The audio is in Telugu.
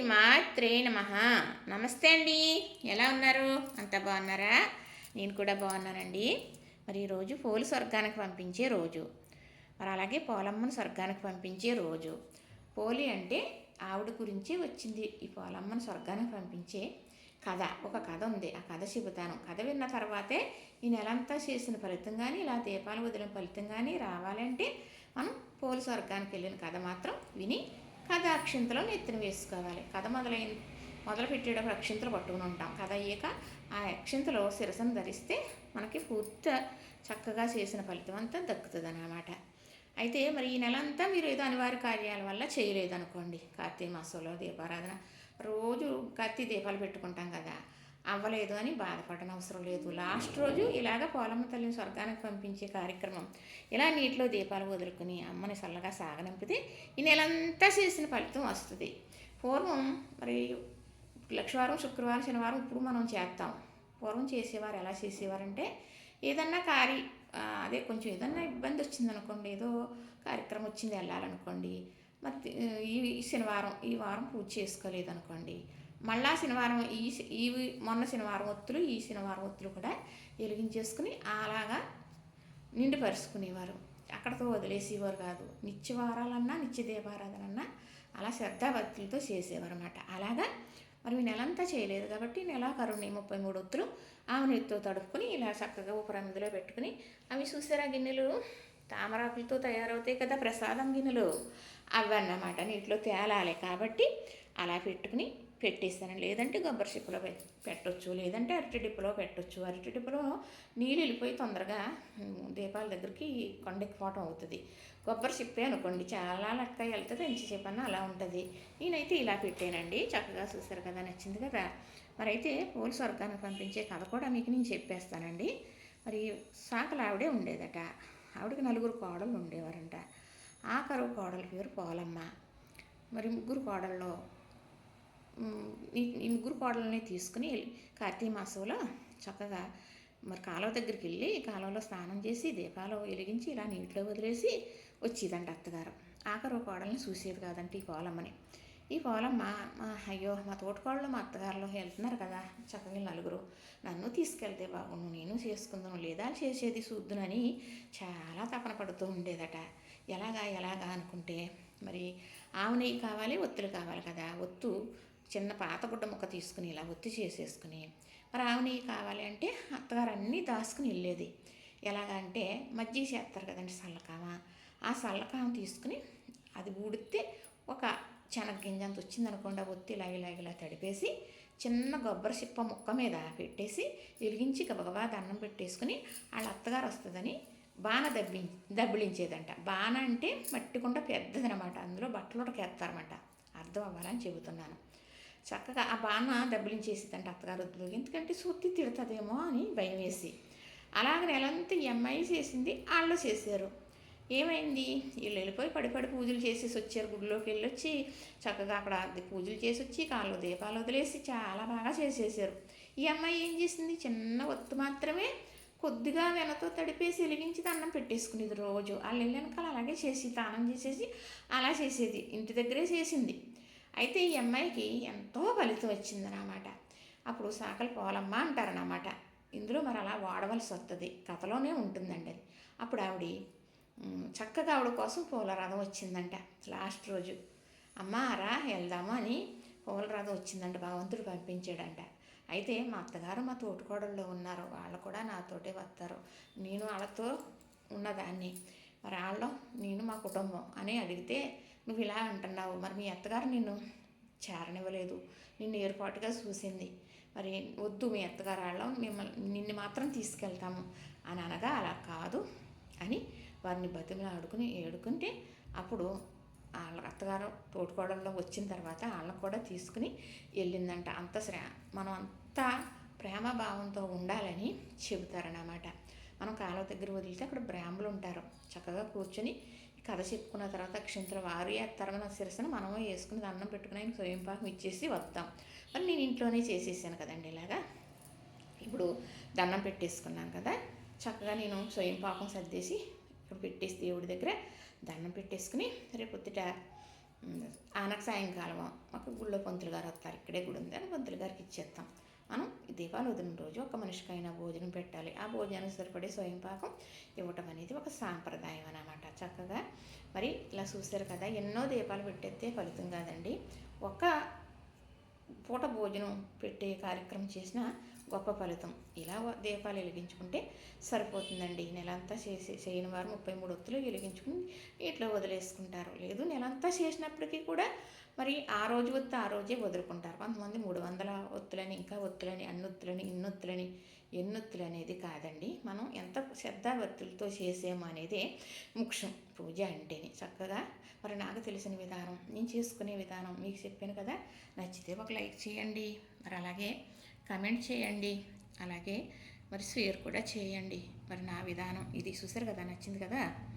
శ్రీమాత్రే నమ. నమస్తే అండి. ఎలా ఉన్నారు? అంతా బాగున్నారా? నేను కూడా బాగున్నానండి. మరి ఈరోజు పోలు స్వర్గానికి పంపించే రోజు. మరి అలాగే పోలమ్మను స్వర్గానికి పంపించే రోజు. పోలి అంటే ఆవిడ గురించి వచ్చింది ఈ పోలమ్మను స్వర్గానికి పంపించే కథ. ఒక కథ ఉంది. ఆ కథ చెబుతాను. కథ విన్న తర్వాతే ఈ నెలంతా చేసిన ఫలితం కానీ ఇలా దీపాలు వదిలిన ఫలితం కానీ రావాలంటే మనం పోలి స్వర్గానికి వెళ్ళిన కథ మాత్రం విని కథ అక్షింతలో నెత్తిన వేసుకోవాలి. కథ మొదలైన మొదలు పెట్టేటప్పుడు అక్షింతలు పట్టుకుని ఉంటాం. కథ అయ్యాక ఆ అక్షింతలో శిరసను ధరిస్తే మనకి పూర్తి చక్కగా చేసిన ఫలితం అంతా దక్కుతుంది అన్నమాట అయితే మరి ఈ నెల అంతా మీరు ఏదో అనివార్య కార్యాల వల్ల చేయలేదనుకోండి. కార్తీక మాసంలో దీపారాధన. రోజు కత్తి దీపాలు పెట్టుకుంటాం కదా. అవ్వలేదు అని బాధపడడం అవసరం లేదు. లాస్ట్ రోజు ఇలాగ పోలమ్మ తల్లిని స్వర్గానికి పంపించే కార్యక్రమం. ఇలా నీటిలో దీపాలు వదులుకుని అమ్మని చల్లగా సాగనంపితే ఈ నెలంతా చేసిన ఫలితం వస్తుంది. పూర్వం మరి లక్షవారం శుక్రవారం శనివారం ఇప్పుడు మనం చేస్తాం పూర్వం చేసేవారు ఎలా చేసేవారంటే ఏదన్నా కార్య అదే కొంచెం ఏదన్నా ఇబ్బంది వచ్చింది అనుకోండి ఏదో కార్యక్రమం వచ్చింది వెళ్ళాలనుకోండి మరి ఈ ఈ శనివారం ఈ వారం పూజ చేసుకోలేదు అనుకోండి మళ్ళా శనివారం ఈ ఈ మొన్న శనివారం ఒత్తులు ఈ శనివారం ఒత్తులు కూడా వెలిగించేసుకుని అలాగా నిండుపరుచుకునేవారు. అక్కడతో వదిలేసేవారు కాదు. నిత్యవారాలన్నా నిత్య దీపారాధనన్నా అలా శ్రద్ధాభక్తులతో చేసేవారు అనమాట అలాగా మరి ఈ నెలంతా చేయలేదు కాబట్టి నెలాకరుణి ముప్పై మూడు ఒత్తులు ఆమె నెత్తితో తడుపుకొని ఇలా చక్కగా ఉపరమిదిలో పెట్టుకుని అవి చూసారా గిన్నెలు? తామరాకులతో తయారవుతాయి కదా ప్రసాదం గిన్నెలు. అవి అన్నమాట నీటిలో తేలాలి కాబట్టి అలా పెట్టుకుని పెట్టేస్తాను. లేదంటే గబ్బర్ చిప్పలో పెట్టొచ్చు లేదంటే అరటి డిప్పులో పెట్టొచ్చు. అరటి డిప్పులో నీళ్ళు వెళ్ళిపోయి తొందరగా దీపాల దగ్గరికి కొండెక్కిపోవటం అవుతుంది. కొబ్బరి చిప్పే అనుకోండి చాలా లెక్క వెళ్తుంది ఎంచి చెప్పన్నా అలా ఉంటుంది. నేనైతే ఇలా పెట్టానండి. చక్కగా చూసారు కదా నచ్చింది కదా. మరి అయితే పోలీసు స్వర్గానికి పంపించే కథ కూడా మీకు నేను చెప్పేస్తానండి. మరి సాకలు ఆవిడే ఉండేదట. ఆవిడకి నలుగురు కోడలు ఉండేవారంట. ఆ కరువు కోడల పేరు పోలమ్మ. మరి ముగ్గురు కోడల్లో ఈ ముగ్గురు కోడలని తీసుకుని వెళ్ళి- కార్తీక మాసంలో చక్కగా మరి కాలువ దగ్గరికి వెళ్ళి కాలువలో స్నానం చేసి దీపాలు వెలిగించి ఇలా నీటిలో వదిలేసి వచ్చేదంట అత్తగారు. ఆఖరు కోడల్ని చూసేది కాదంట ఈ కోలమ్మని. ఈ కోలమ్మ మా అయ్యో మా తోటకోళ్ళు మా అత్తగారులో వెళ్తున్నారు కదా చక్కగా నలుగురు. నన్ను తీసుకెళ్తే బాగుండు నేను చేసుకుందాం లేదా చేసేది చూద్దునని చాలా తపన పడుతూ ఉండేదట. ఎలాగా ఎలాగా అనుకుంటే మరి ఆవు నెయ్యి కావాలి ఒత్తులు కావాలి కదా ఒత్తు చిన్న పాత గుడ్డ ముక్క తీసుకుని ఇలా ఒత్తి చేసేసుకుని మరి ఆవు కావాలి అంటే అత్తగారు అన్నీ దాసుకుని వెళ్ళేది. ఎలాగంటే మజ్జిగ చేస్తారు కదండి సల్లకామ. ఆ సల్లకామ తీసుకుని అది ఊడితే ఒక శనగ అంత వచ్చిందనుకోండి ఒత్తి ఇలా ఇలా ఇలా తడిపేసి చిన్న గొబ్బరి చిప్ప ముక్క మీద పెట్టేసి వెలిగించి గబగబా దండం పెట్టేసుకుని వాళ్ళ అత్తగారు వస్తుందని బాణ దబ్బి దబ్బిలించేదంట బాణ అంటే మట్టి కుండ పెద్దదనమాట. అందులో బట్టలు ఉడకేస్తారన్నమాట. అర్థం అవ్వాలని చెబుతున్నాను. చక్కగా ఆ బాణ దబ్బిలించేసేదంట అత్తగారు వద్దు. ఎందుకంటే సొత్తి తిడుతుందేమో అని భయం వేసి. అలాగ నెలంతా ఈ అమ్మాయి చేసింది వాళ్ళు చేశారు. ఏమైంది? వీళ్ళు వెళ్ళిపోయి పడి పడి పూజలు చేసేసి వచ్చారు గుడిలోకి వెళ్ళొచ్చి చక్కగా అక్కడ పూజలు చేసి వచ్చి కాళ్ళు దీపాలు వదిలేసి చాలా బాగా చేసేసారు. ఈ అమ్మాయి ఏం చేసింది? చిన్న ఒత్తు మాత్రమే కొద్దిగా వెనతో తడిపేసి వెలిగించి దండం పెట్టేసుకునేది రోజు. వాళ్ళు వెళ్ళినకాల అలాగే చేసి దానం చేసేసి అలా చేసేది. ఇంటి దగ్గరే చేసింది. అయితే ఈ అమ్మాయికి ఎంతో ఫలితం వచ్చిందన్నమాట. అప్పుడు సాకలి పోలమ్మ అంటారనమాట ఇందులో మరి అలా వాడవలసి వస్తుంది కథలోనే ఉంటుందండి అది. అప్పుడు ఆవిడ చక్కగా ఆవిడ కోసం పూల రథం వచ్చిందంట లాస్ట్ రోజు. అమ్మ రా వెళ్దాము అని పూల రథం వచ్చిందంట. భగవంతుడు పంపించాడంట. అయితే మా అత్తగారు మా తోటికోడళ్ళు ఉన్నారు. వాళ్ళు కూడా నాతోటే వస్తారు నేను వాళ్ళతో ఉన్నదాన్ని. మరి వాళ్ళు నేను మా కుటుంబం అని అడిగితే నువ్వు ఇలా అంటున్నావు. మరి మీ అత్తగారు నిన్ను చేరనివ్వలేదు. నిన్ను ఏర్పాటుగా చూసింది. మరి వద్దు మీ అత్తగారు వాళ్ళం మిమ్మల్ని నిన్ను మాత్రం తీసుకెళ్తాము. అని అనగా అలా కాదు అని వారిని బతిమలు ఆడుకుని ఏడుకుంటే అప్పుడు వాళ్ళ అత్తగారు తోడుకోవడంలో వచ్చిన తర్వాత వాళ్ళని కూడా తీసుకుని వెళ్ళిందంట. అంత శ్రే మనం అంతా ప్రేమ భావంతో ఉండాలని చెబుతారన్నమాట. మనం కాలువ దగ్గర వదిలితే అక్కడ బ్రాహ్మలు ఉంటారు. చక్కగా కూర్చొని కథ చెప్పుకున్న తర్వాత క్షింత్ర వారు వేస్తారు మన శిరసను మనము వేసుకుని దండం పెట్టుకుని ఆయన స్వయం పాకం ఇచ్చేసి వస్తాం. మరి నేను ఇంట్లోనే చేసేసాను కదండి ఇలాగా. ఇప్పుడు దండం పెట్టేసుకున్నాను కదా. చక్కగా నేను స్వయం పాకం సర్దేసి ఇప్పుడు పెట్టేసి దేవుడి దగ్గర దండం పెట్టేసుకుని రేపు పొద్దుట సాయంకాలం ఒక గుళ్ళో పంతులు గారు వస్తారు. ఇక్కడే గుడి ఉంది. అని పంతులు గారికి ఇచ్చేస్తాం. మనం దీపాలు వదిలిన రోజు ఒక మనిషికైనా భోజనం పెట్టాలి. ఆ భోజనానికి సరిపడే స్వయం పాకం ఇవ్వటం అనేది ఒక సాంప్రదాయం అనమాట చక్కగా మరి ఇలా చూస్తారు కదా ఎన్నో దీపాలు పెట్టేస్తే ఫలితం కాదండి. ఒక పూట భోజనం పెట్టే కార్యక్రమం చేసిన గొప్ప ఫలితం. ఇలా దీపాలు వెలిగించుకుంటే సరిపోతుందండి. నెలంతా చేసి చేయని వారు ముప్పై మూడు ఒత్తులు వెలిగించుకుని ఇట్లా వదిలేసుకుంటారు. లేదు నెలంతా చేసినప్పటికీ కూడా మరి ఆ రోజు ఒత్తి ఆ రోజే వదులుకుంటారు. కొంతమంది మూడు వందల ఒత్తులని ఇంకా ఒత్తులని అన్నొత్తులని ఇన్నొత్తులని ఎన్నొత్తులు ఎన్ని అనేది కాదండి. మనం ఎంత శ్రద్ధాభక్తులతో చేసాము అనేది ముఖ్యం. పూజ అంటేనే చక్కగా. మరి నాకు తెలిసిన విధానం నేను చేసుకునే విధానం మీకు చెప్పాను కదా. నచ్చితే ఒక లైక్ చేయండి. మరి అలాగే కమెంట్ చేయండి. అలాగే మరి షేర్ కూడా చేయండి. మరి నా విధానం ఇది. చూసారు కదా? నచ్చింది కదా?